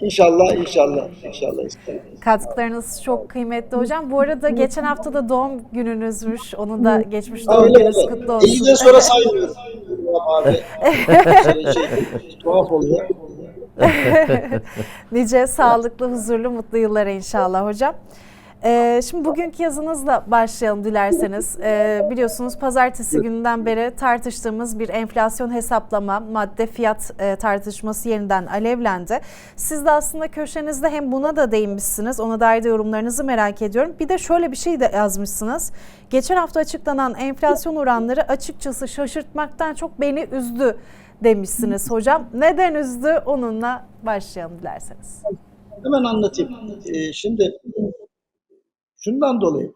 İnşallah, inşallah, inşallah. Katkılarınız çok kıymetli hocam. Bu arada geçen hafta da doğum gününüzmüş. Onu da geçmiş doğum öyle gününüz kutlu olsun. İyiden sonra saymıyorum. Abi. Şey, şey, tuhaf oluyor. Nice sağlıklı, huzurlu, mutlu yıllara inşallah hocam. Ee, şimdi bugünkü yazınızla başlayalım dilerseniz. Ee, biliyorsunuz pazartesi gününden beri tartıştığımız bir enflasyon hesaplama, madde fiyat e, tartışması yeniden alevlendi. Siz de aslında köşenizde hem buna da değinmişsiniz, ona dair de yorumlarınızı merak ediyorum. Bir de şöyle bir şey de yazmışsınız. Geçen hafta açıklanan enflasyon oranları açıkçası şaşırtmaktan çok beni üzdü demişsiniz hocam. Neden üzdü? Onunla başlayalım dilerseniz. Hemen anlatayım. Ee, şimdi şundan dolayı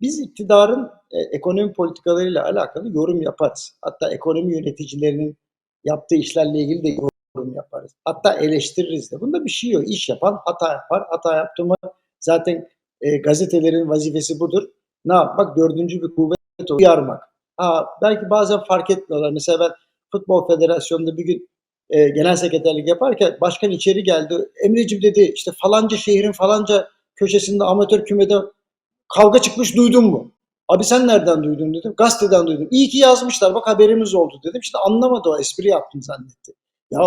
biz iktidarın e, ekonomi politikalarıyla alakalı yorum yaparız. Hatta ekonomi yöneticilerinin yaptığı işlerle ilgili de yorum yaparız. Hatta eleştiririz de. Bunda bir şey yok. İş yapan hata yapar. Hata yaptı mı zaten e, gazetelerin vazifesi budur. Ne yapmak? Dördüncü bir kuvvet uyarmak. Ha, belki bazen fark etmiyorlar. Mesela ben Futbol Federasyonu'nda bir gün e, genel sekreterlik yaparken başkan içeri geldi. Emreciğim dedi işte falanca şehrin falanca köşesinde amatör kümede kavga çıkmış duydun mu? Abi sen nereden duydun dedim. Gazeteden duydum. İyi ki yazmışlar bak haberimiz oldu dedim. İşte anlamadı o espri yaptım zannetti. Ya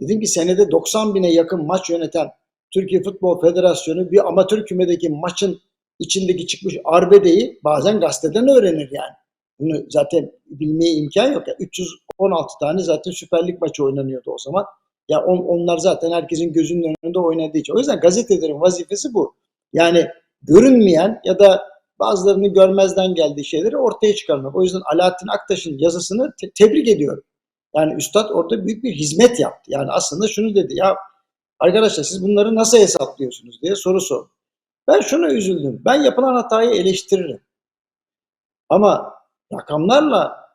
dedim ki senede 90 bine yakın maç yöneten Türkiye Futbol Federasyonu bir amatör kümedeki maçın içindeki çıkmış arbedeyi bazen gazeteden öğrenir yani. Bunu zaten bilmeye imkan yok. Ya 316 tane zaten Süper Lig maçı oynanıyordu o zaman. Ya on, onlar zaten herkesin gözünün önünde oynadığı için. O yüzden gazetelerin vazifesi bu. Yani görünmeyen ya da bazılarını görmezden geldiği şeyleri ortaya çıkarmak. O yüzden Alaaddin Aktaş'ın yazısını te- tebrik ediyorum. Yani Üstad orada büyük bir hizmet yaptı. Yani aslında şunu dedi ya arkadaşlar siz bunları nasıl hesaplıyorsunuz diye soru sordu. Ben şuna üzüldüm. Ben yapılan hatayı eleştiririm. Ama rakamlarla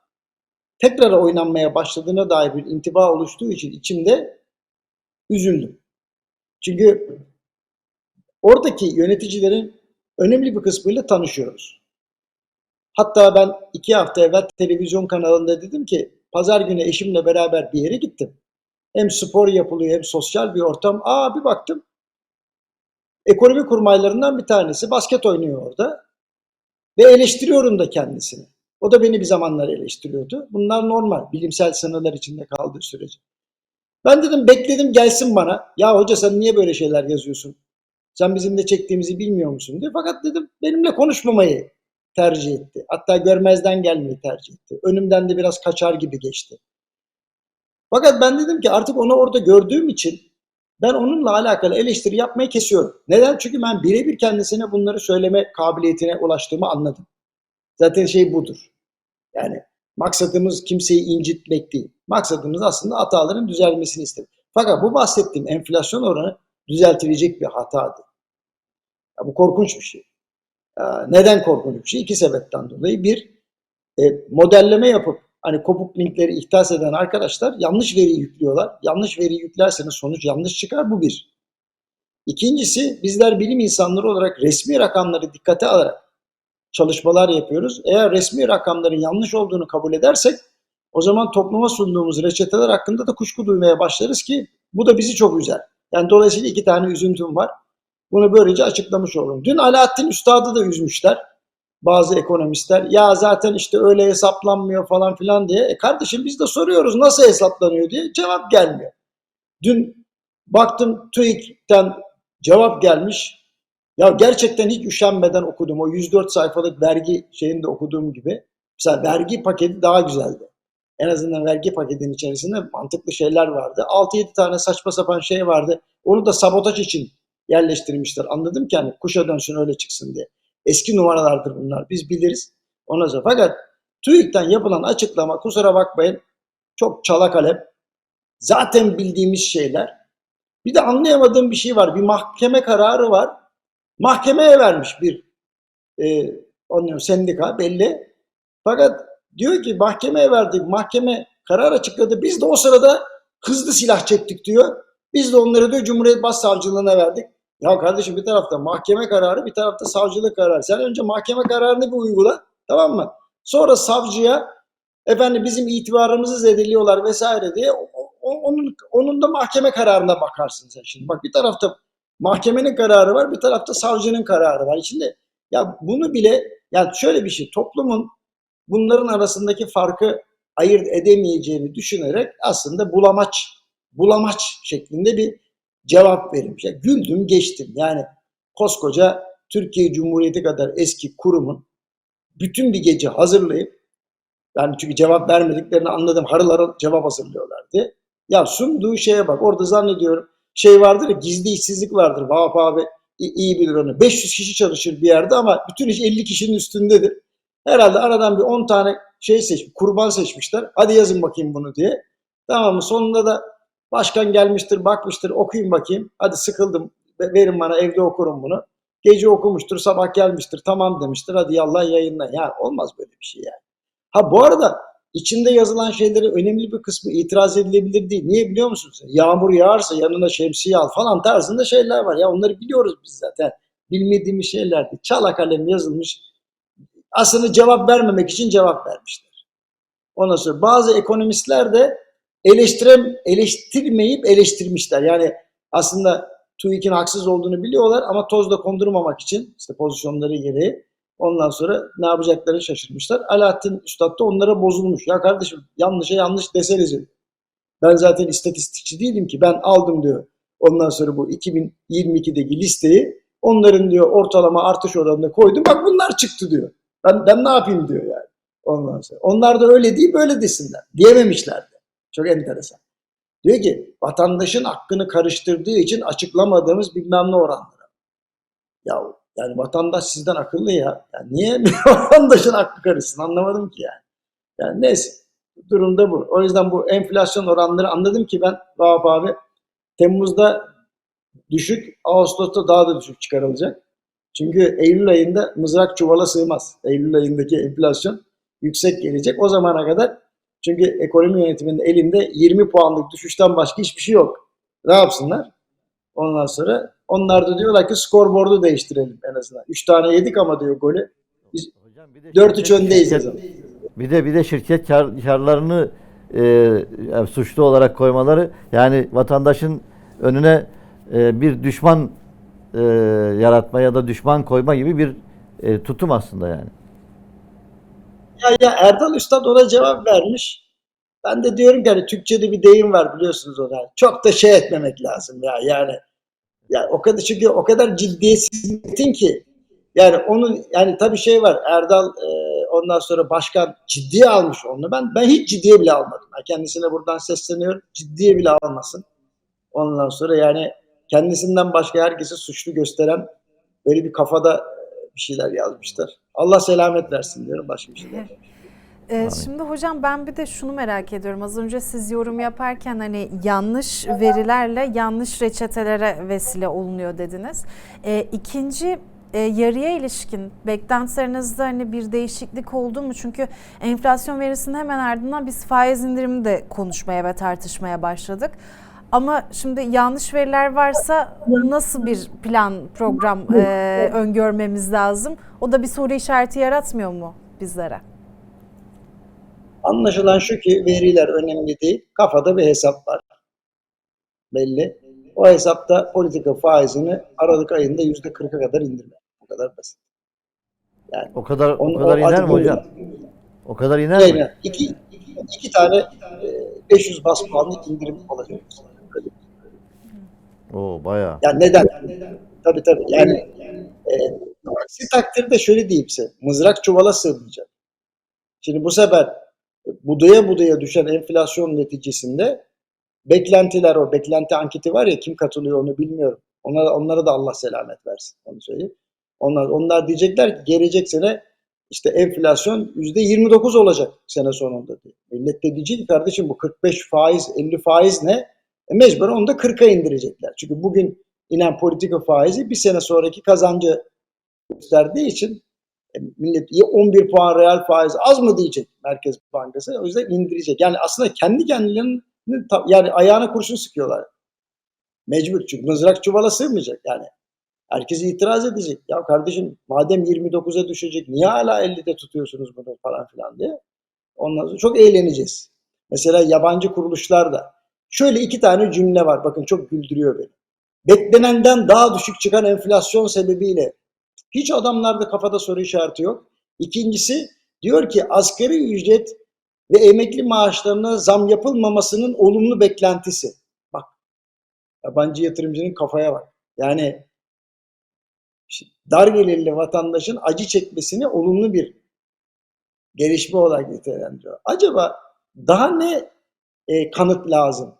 tekrar oynanmaya başladığına dair bir intiba oluştuğu için içimde üzüldüm. Çünkü oradaki yöneticilerin önemli bir kısmıyla tanışıyoruz. Hatta ben iki hafta evvel televizyon kanalında dedim ki pazar günü eşimle beraber bir yere gittim. Hem spor yapılıyor hem sosyal bir ortam. Aa bir baktım ekonomi kurmaylarından bir tanesi basket oynuyor orada. Ve eleştiriyorum da kendisini. O da beni bir zamanlar eleştiriyordu. Bunlar normal. Bilimsel sınırlar içinde kaldığı sürece. Ben dedim bekledim gelsin bana. Ya hoca sen niye böyle şeyler yazıyorsun? Sen bizim de çektiğimizi bilmiyor musun diye. Fakat dedim benimle konuşmamayı tercih etti. Hatta görmezden gelmeyi tercih etti. Önümden de biraz kaçar gibi geçti. Fakat ben dedim ki artık onu orada gördüğüm için ben onunla alakalı eleştiri yapmayı kesiyorum. Neden? Çünkü ben birebir kendisine bunları söyleme kabiliyetine ulaştığımı anladım. Zaten şey budur. Yani maksadımız kimseyi incitmek değil. Maksadımız aslında hataların düzelmesini istemek. Fakat bu bahsettiğim enflasyon oranı düzeltilecek bir hatadır. Ya bu korkunç bir şey. Neden korkunç bir şey? İki sebepten dolayı. Bir, e, modelleme yapıp hani kopuk linkleri ihtas eden arkadaşlar yanlış veri yüklüyorlar. Yanlış veri yüklerseniz sonuç yanlış çıkar. Bu bir. İkincisi bizler bilim insanları olarak resmi rakamları dikkate alarak çalışmalar yapıyoruz. Eğer resmi rakamların yanlış olduğunu kabul edersek o zaman topluma sunduğumuz reçeteler hakkında da kuşku duymaya başlarız ki bu da bizi çok üzer. Yani dolayısıyla iki tane üzüntüm var. Bunu böylece açıklamış oldum. Dün Alaaddin Üstad'ı da üzmüşler bazı ekonomistler. Ya zaten işte öyle hesaplanmıyor falan filan diye. E kardeşim biz de soruyoruz nasıl hesaplanıyor diye cevap gelmiyor. Dün baktım TÜİK'ten cevap gelmiş. Ya gerçekten hiç üşenmeden okudum. O 104 sayfalık vergi şeyini de okuduğum gibi. Mesela vergi paketi daha güzeldi. En azından vergi paketinin içerisinde mantıklı şeyler vardı. 6-7 tane saçma sapan şey vardı. Onu da sabotaj için yerleştirmişler. Anladım ki hani kuşa dönsün öyle çıksın diye. Eski numaralardır bunlar. Biz biliriz. Ondan sonra fakat TÜİK'ten yapılan açıklama kusura bakmayın çok çala kalem. Zaten bildiğimiz şeyler. Bir de anlayamadığım bir şey var. Bir mahkeme kararı var. Mahkemeye vermiş bir e, onun sendika belli. Fakat diyor ki mahkemeye verdik. Mahkeme karar açıkladı. Biz de o sırada hızlı silah çektik diyor. Biz de onları diyor Cumhuriyet Başsavcılığına verdik. Ya kardeşim bir tarafta mahkeme kararı bir tarafta savcılık kararı. Sen önce mahkeme kararını bir uygula tamam mı? Sonra savcıya efendim bizim itibarımızı zedeliyorlar vesaire diye onun onun da mahkeme kararına bakarsın sen şimdi. Bak bir tarafta mahkemenin kararı var, bir tarafta savcının kararı var. İçinde ya bunu bile yani şöyle bir şey toplumun bunların arasındaki farkı ayırt edemeyeceğini düşünerek aslında bulamaç bulamaç şeklinde bir cevap verilmiş. Ya güldüm geçtim. Yani koskoca Türkiye Cumhuriyeti kadar eski kurumun bütün bir gece hazırlayıp yani çünkü cevap vermediklerini anladım. Harıl harıl cevap hazırlıyorlardı. Ya sunduğu şeye bak. Orada zannediyorum şey vardır ya gizli işsizlik vardır. Vahap abi iyi bilir onu. 500 kişi çalışır bir yerde ama bütün iş 50 kişinin üstündedir. Herhalde aradan bir 10 tane şey seç, kurban seçmişler. Hadi yazın bakayım bunu diye. Tamam mı? Sonunda da başkan gelmiştir, bakmıştır, okuyun bakayım. Hadi sıkıldım, ve- verin bana evde okurum bunu. Gece okumuştur, sabah gelmiştir, tamam demiştir. Hadi yallah yayınla. Ya olmaz böyle bir şey yani. Ha bu arada içinde yazılan şeyleri önemli bir kısmı itiraz edilebilir değil. Niye biliyor musunuz? Yağmur yağarsa yanına şemsiye al falan tarzında şeyler var. Ya onları biliyoruz biz zaten. Bilmediğimiz şeyler değil. Çala kalem yazılmış. Aslında cevap vermemek için cevap vermişler. Ondan sonra bazı ekonomistler de eleştirem, eleştirmeyip eleştirmişler. Yani aslında TÜİK'in haksız olduğunu biliyorlar ama tozla kondurmamak için işte pozisyonları gereği ondan sonra ne yapacaklarını şaşırmışlar. Alaaddin Üstad da onlara bozulmuş. Ya kardeşim yanlışa yanlış deseniz. Ben zaten istatistikçi değilim ki. Ben aldım diyor. Ondan sonra bu 2022'deki listeyi onların diyor ortalama artış oranına koydum. Bak bunlar çıktı diyor. Ben, ben ne yapayım diyor yani. Ondan sonra. Onlar da öyle değil böyle desinler. Diyememişlerdi. Çok enteresan. Diyor ki vatandaşın hakkını karıştırdığı için açıklamadığımız bilmem ne oranları. Ya yani vatandaş sizden akıllı ya. Yani niye vatandaşın hakkı karışsın anlamadım ki yani. Yani neyse durumda bu. O yüzden bu enflasyon oranları anladım ki ben Vahap abi Temmuz'da düşük, Ağustos'ta daha da düşük çıkarılacak. Çünkü Eylül ayında mızrak çuvala sığmaz. Eylül ayındaki enflasyon yüksek gelecek. O zamana kadar çünkü ekonomi yönetiminin elinde 20 puanlık düşüşten başka hiçbir şey yok. Ne yapsınlar? Ondan sonra onlar da diyorlar ki skorboardu değiştirelim en azından. 3 tane yedik ama diyor golü. Biz Hocam bir de 4-3 şirket- öndeyiz o şirket- zaman. Bir de bir de şirket kar, karlarını e, yani suçlu olarak koymaları yani vatandaşın önüne e, bir düşman e, yaratma ya da düşman koyma gibi bir e, tutum aslında yani. Ya, ya Erdal Üstad ona cevap vermiş. Ben de diyorum ki hani Türkçe'de bir deyim var biliyorsunuz ona. Çok da şey etmemek lazım ya yani. Ya o kadar çünkü o kadar ciddiyetsizletin ki yani onun yani tabii şey var Erdal e, ondan sonra başkan ciddiye almış onu. Ben ben hiç ciddiye bile almadım. Kendisine buradan sesleniyorum. Ciddiye bile almasın. Ondan sonra yani kendisinden başka herkesi suçlu gösteren böyle bir kafada bir şeyler yazmışlar. Allah selamet versin diyorum başka bir şey demiyorum. Ee, şimdi hocam ben bir de şunu merak ediyorum. Az önce siz yorum yaparken hani yanlış verilerle yanlış reçetelere vesile olunuyor dediniz. Ee, ikinci e, yarıya ilişkin beklentilerinizde hani bir değişiklik oldu mu? Çünkü enflasyon verisinin hemen ardından biz faiz indirimi de konuşmaya ve tartışmaya başladık. Ama şimdi yanlış veriler varsa nasıl bir plan, program e, öngörmemiz lazım? O da bir soru işareti yaratmıyor mu bizlere? Anlaşılan şu ki veriler önemli değil. Kafada bir hesap var. Belli. O hesapta politika faizini Aralık ayında yüzde kırka kadar indirme. Bu kadar basit. Yani O kadar o kadar o iner mi hocam? O kadar iner mi? Yani iki, iki, iki tane e, 500 bas puanlık indirim olacak. Oo bayağı. Yani neden? Tabii tabii. Yani e, aksi takdirde şöyle diyeyim size. Mızrak çuvala sığmayacak. Şimdi bu sefer budaya budaya düşen enflasyon neticesinde beklentiler o beklenti anketi var ya kim katılıyor onu bilmiyorum. Onlara, onlara da Allah selamet versin. Onu söyleyeyim. Onlar, onlar diyecekler ki gelecek sene işte enflasyon yüzde 29 olacak sene sonunda diye. Millet de diyecek ki kardeşim bu 45 faiz 50 faiz ne? E mecbur onu da 40'a indirecekler. Çünkü bugün inen politika faizi bir sene sonraki kazancı gösterdiği için e, millet ya 11 puan reel faiz az mı diyecek Merkez Bankası. O yüzden indirecek. Yani aslında kendi kendilerinin ta- yani ayağına kurşun sıkıyorlar. Mecbur çünkü mızrak çuvala sığmayacak yani. Herkes itiraz edecek. Ya kardeşim madem 29'a düşecek niye hala 50'de tutuyorsunuz bunu falan filan diye. Ondan sonra çok eğleneceğiz. Mesela yabancı kuruluşlar da Şöyle iki tane cümle var. Bakın çok güldürüyor beni. Beklenenden daha düşük çıkan enflasyon sebebiyle hiç adamlarda kafada soru işareti yok. İkincisi diyor ki asgari ücret ve emekli maaşlarına zam yapılmamasının olumlu beklentisi. Bak yabancı yatırımcının kafaya bak. Yani dar gelirli vatandaşın acı çekmesini olumlu bir gelişme olarak nitelendiriyor. Acaba daha ne e, kanıt lazım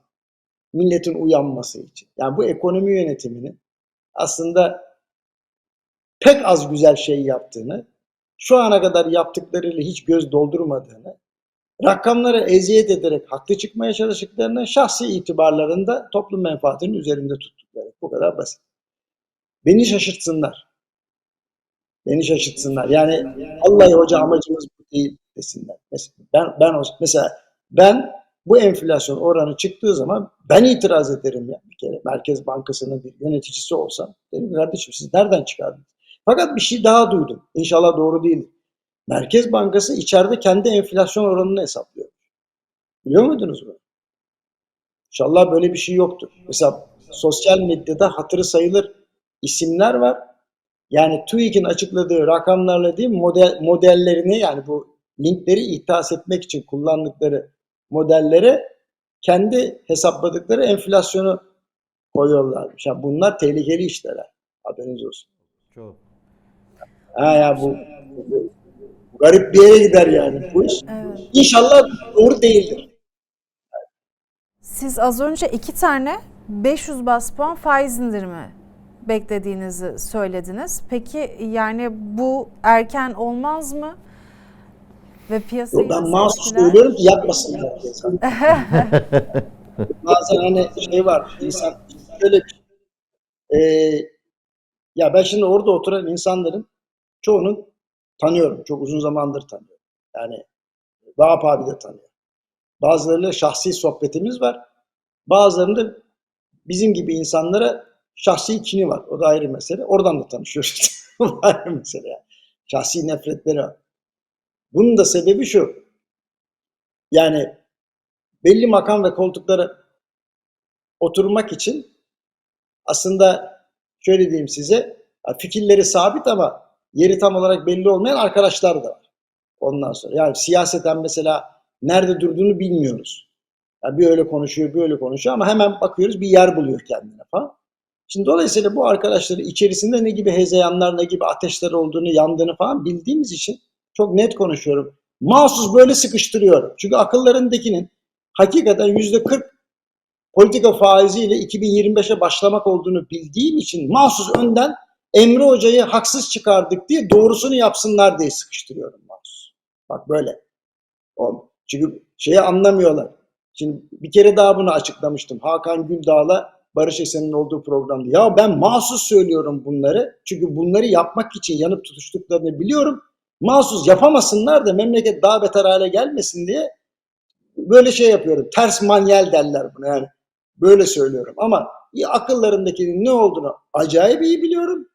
milletin uyanması için? Yani bu ekonomi yönetiminin aslında pek az güzel şey yaptığını, şu ana kadar yaptıklarıyla hiç göz doldurmadığını, rakamlara eziyet ederek haklı çıkmaya çalıştıklarını, şahsi itibarlarında toplum menfaatinin üzerinde tuttukları. Bu kadar basit. Beni şaşırtsınlar. Beni şaşırtsınlar. Yani vallahi hoca amacımız bu değil desinler. Mesela ben, ben mesela ben bu enflasyon oranı çıktığı zaman ben itiraz ederim ya bir kere. Merkez Bankası'nın bir yöneticisi olsam. Dedim kardeşim siz nereden çıkardınız? Fakat bir şey daha duydum. İnşallah doğru değil. Merkez Bankası içeride kendi enflasyon oranını hesaplıyor. Biliyor muydunuz bunu? İnşallah böyle bir şey yoktur. Mesela sosyal medyada hatırı sayılır isimler var. Yani TÜİK'in açıkladığı rakamlarla değil model, modellerini yani bu linkleri ihtas etmek için kullandıkları modellere kendi hesapladıkları enflasyonu koyuyorlarmış. Yani bunlar tehlikeli işler. Haberiniz olsun. Çok. Ha ya bu, bu, garip bir yere gider yani bu iş. Evet. İnşallah doğru değildir. Siz az önce iki tane 500 bas puan faiz indirimi beklediğinizi söylediniz. Peki yani bu erken olmaz mı? Ve piyasayı ben mahsus etkiler? söylüyorum ki yapmasınlar. zaten. Bazen hani şey var, insan şöyle bir şey. Ee, ya ben şimdi orada oturan insanların çoğunun tanıyorum. Çok uzun zamandır tanıyorum. Yani Vahap abi de tanıyor. Bazılarıyla şahsi sohbetimiz var. Bazılarında bizim gibi insanlara şahsi kini var. O da ayrı mesele. Oradan da tanışıyoruz. o da ayrı mesele. Yani. Şahsi nefretleri var. Bunun da sebebi şu. Yani belli makam ve koltuklara oturmak için aslında şöyle diyeyim size fikirleri sabit ama yeri tam olarak belli olmayan arkadaşlar da var. Ondan sonra yani siyaseten mesela nerede durduğunu bilmiyoruz. Yani bir öyle konuşuyor, bir öyle konuşuyor ama hemen bakıyoruz bir yer buluyor kendine falan. Şimdi dolayısıyla bu arkadaşların içerisinde ne gibi hezeyanlar, ne gibi ateşler olduğunu, yandığını falan bildiğimiz için çok net konuşuyorum. Mahsus böyle sıkıştırıyorum. Çünkü akıllarındakinin hakikaten yüzde 40 politika faiziyle 2025'e başlamak olduğunu bildiğim için mahsus önden Emre Hoca'yı haksız çıkardık diye doğrusunu yapsınlar diye sıkıştırıyorum mahsus. Bak böyle. Çünkü şeyi anlamıyorlar. Şimdi bir kere daha bunu açıklamıştım. Hakan Güldağ'la Barış Esen'in olduğu programda. Ya ben mahsus söylüyorum bunları. Çünkü bunları yapmak için yanıp tutuştuklarını biliyorum. Mahsus yapamasınlar da memleket daha beter hale gelmesin diye böyle şey yapıyorum. Ters manyel derler buna yani. Böyle söylüyorum ama akıllarındakinin ne olduğunu acayip iyi biliyorum.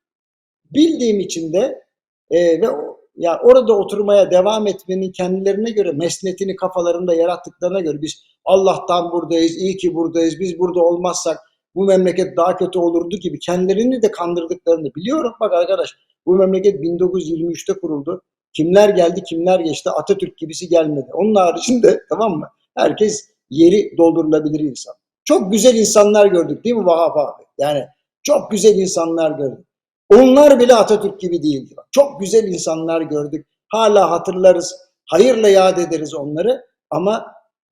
Bildiğim için de e, ve o, ya orada oturmaya devam etmenin kendilerine göre mesnetini kafalarında yarattıklarına göre biz Allah'tan buradayız, iyi ki buradayız, biz burada olmazsak bu memleket daha kötü olurdu gibi kendilerini de kandırdıklarını biliyorum. Bak arkadaş bu memleket 1923'te kuruldu. Kimler geldi, kimler geçti. Atatürk gibisi gelmedi. Onun haricinde tamam mı? Herkes yeri doldurulabilir insan. Çok güzel insanlar gördük değil mi Vahap abi? Yani çok güzel insanlar gördük. Onlar bile Atatürk gibi değildi. Çok güzel insanlar gördük. Hala hatırlarız. Hayırla yad ederiz onları. Ama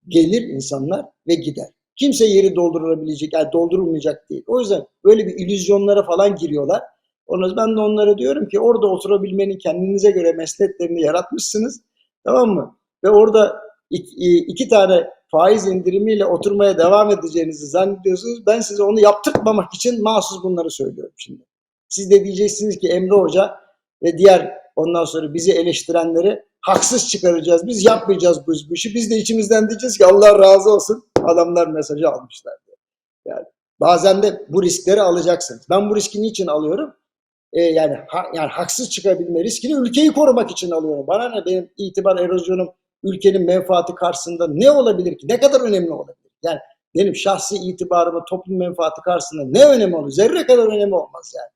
gelir insanlar ve gider. Kimse yeri doldurulabilecek, yani doldurulmayacak değil. O yüzden böyle bir illüzyonlara falan giriyorlar. Onu ben de onlara diyorum ki orada oturabilmenin kendinize göre mesleklerini yaratmışsınız. Tamam mı? Ve orada iki, iki tane faiz indirimiyle oturmaya devam edeceğinizi zannediyorsunuz. Ben size onu yaptırmamak için mahsus bunları söylüyorum şimdi. Siz de diyeceksiniz ki Emre Hoca ve diğer ondan sonra bizi eleştirenleri haksız çıkaracağız. Biz yapmayacağız bu işi. Biz de içimizden diyeceğiz ki Allah razı olsun. Adamlar mesajı almışlar. Yani bazen de bu riskleri alacaksınız. Ben bu riski niçin alıyorum? Ee, yani ha, yani haksız çıkabilme riskini ülkeyi korumak için alıyorum. Bana ne benim itibar erozyonum ülkenin menfaati karşısında ne olabilir ki? Ne kadar önemli olabilir? Yani benim şahsi itibarımı toplum menfaati karşısında ne önemi olur? Zerre kadar önemi olmaz yani.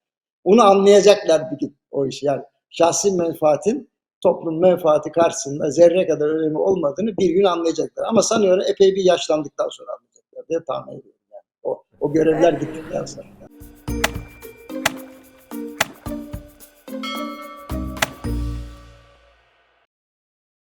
Onu anlayacaklar bir gün o işi yani. Şahsi menfaatin toplum menfaati karşısında zerre kadar önemi olmadığını bir gün anlayacaklar. Ama sanıyorum epey bir yaşlandıktan sonra anlayacaklar diye tahmin ediyorum. Yani. O, o görevler gittikten sonra.